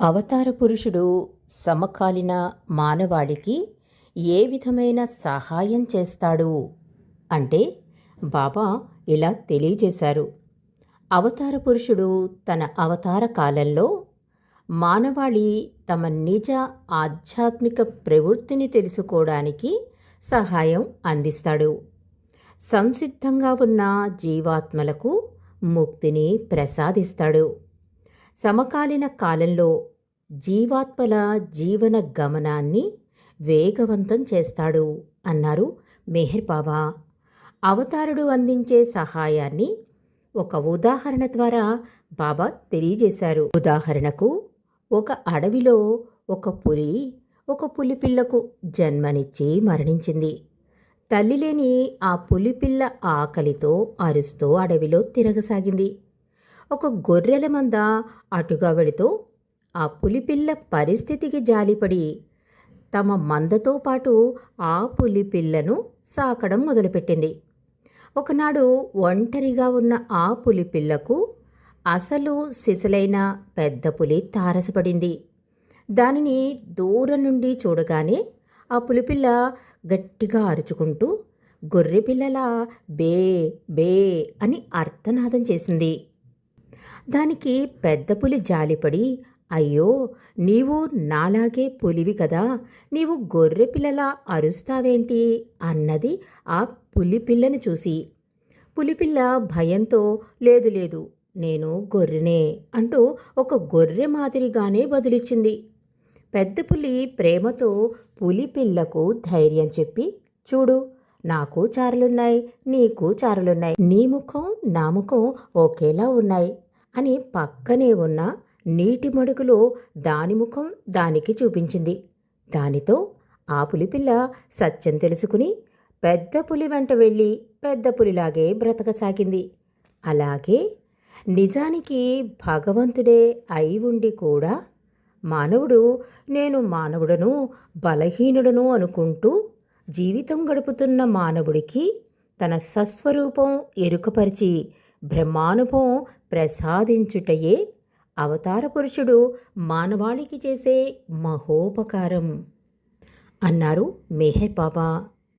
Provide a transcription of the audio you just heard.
అవతార పురుషుడు సమకాలీన మానవాళికి ఏ విధమైన సహాయం చేస్తాడు? అంటే బాబా ఇలా తెలియజేశారు. అవతార పురుషుడు తన అవతార కాలంలో మానవాళి తమ నిజ ఆధ్యాత్మిక ప్రవృత్తిని తెలుసుకోవడానికి సహాయం అందిస్తాడు. సంసిద్ధంగా ఉన్న జీవాత్మలకు ముక్తిని ప్రసాదిస్తాడు. సమకాలీన కాలంలో జీవాత్మల జీవన గమనాన్ని వేగవంతం చేస్తాడు అన్నారు మెహర్ బాబా అవతారుడు అందించే సహాయాన్ని ఒక ఉదాహరణ ద్వారా బాబా తెలియజేశారు. ఉదాహరణకు ఒక అడవిలో ఒక పులి ఒక పులిపిల్లకు జన్మనిచ్చి మరణించింది. తల్లి లేని ఆ పులిపిల్ల ఆకలితో అరుస్తూ అడవిలో తిరగసాగింది. ఒక గొర్రెల మంద అటుగా వెళుతూ ఆ పులిపిల్ల పరిస్థితికి జాలిపడి తమ మందతో పాటు ఆ పులిపిల్లను సాకడం మొదలుపెట్టింది. ఒకనాడు ఒంటరిగా ఉన్న ఆ పులిపిల్లకు అసలు సిసలైన పెద్ద పులి తారసపడింది. దానిని దూరం నుండి చూడగానే ఆ పులిపిల్ల గట్టిగా అరుచుకుంటూ గొర్రెపిల్లలా బే బే అని అర్థనాదం చేసింది. దానికి పెద్ద పులి జాలిపడి అయ్యో నీవు నాలాగే పులివి కదా నీవు గొర్రె పిల్లలా అరుస్తావేంటి? అన్నది ఆ పులిపిల్లని చూసి. పులిపిల్ల భయంతో లేదు లేదు నేను గొర్రెనే అంటూ ఒక గొర్రె మాదిరిగానే బదులిచ్చింది పెద్ద పులి ప్రేమతో పులిపిల్లకు ధైర్యం చెప్పి చూడు నాకు చారలున్నాయి నీకు చారలున్నాయి నీ ముఖం నా ముఖం ఒకేలా ఉన్నాయి. అని పక్కనే ఉన్న నీటి మడుగులో దాని ముఖం దానికి చూపించింది. దానితో ఆ పులిపిల్ల సత్యం తెలుసుకుని పెద్ద పులి వెంట వెళ్ళి పెద్ద పులిలాగే బ్రతకసాగింది. అలాగే నిజానికి భగవంతుడే అయి ఉండి కూడా మానవుడు నేను మానవుడను బలహీనుడను అనుకుంటూ జీవితం గడుపుతున్న మానవుడికి తన సస్వరూపం ఎరుకపరిచి బ్రహ్మానుభవం ప్రసాదించుటయే అవతార పురుషుడు మానవాళికి చేసే మహోపకారం. అన్నారు మెహర్ బాబా.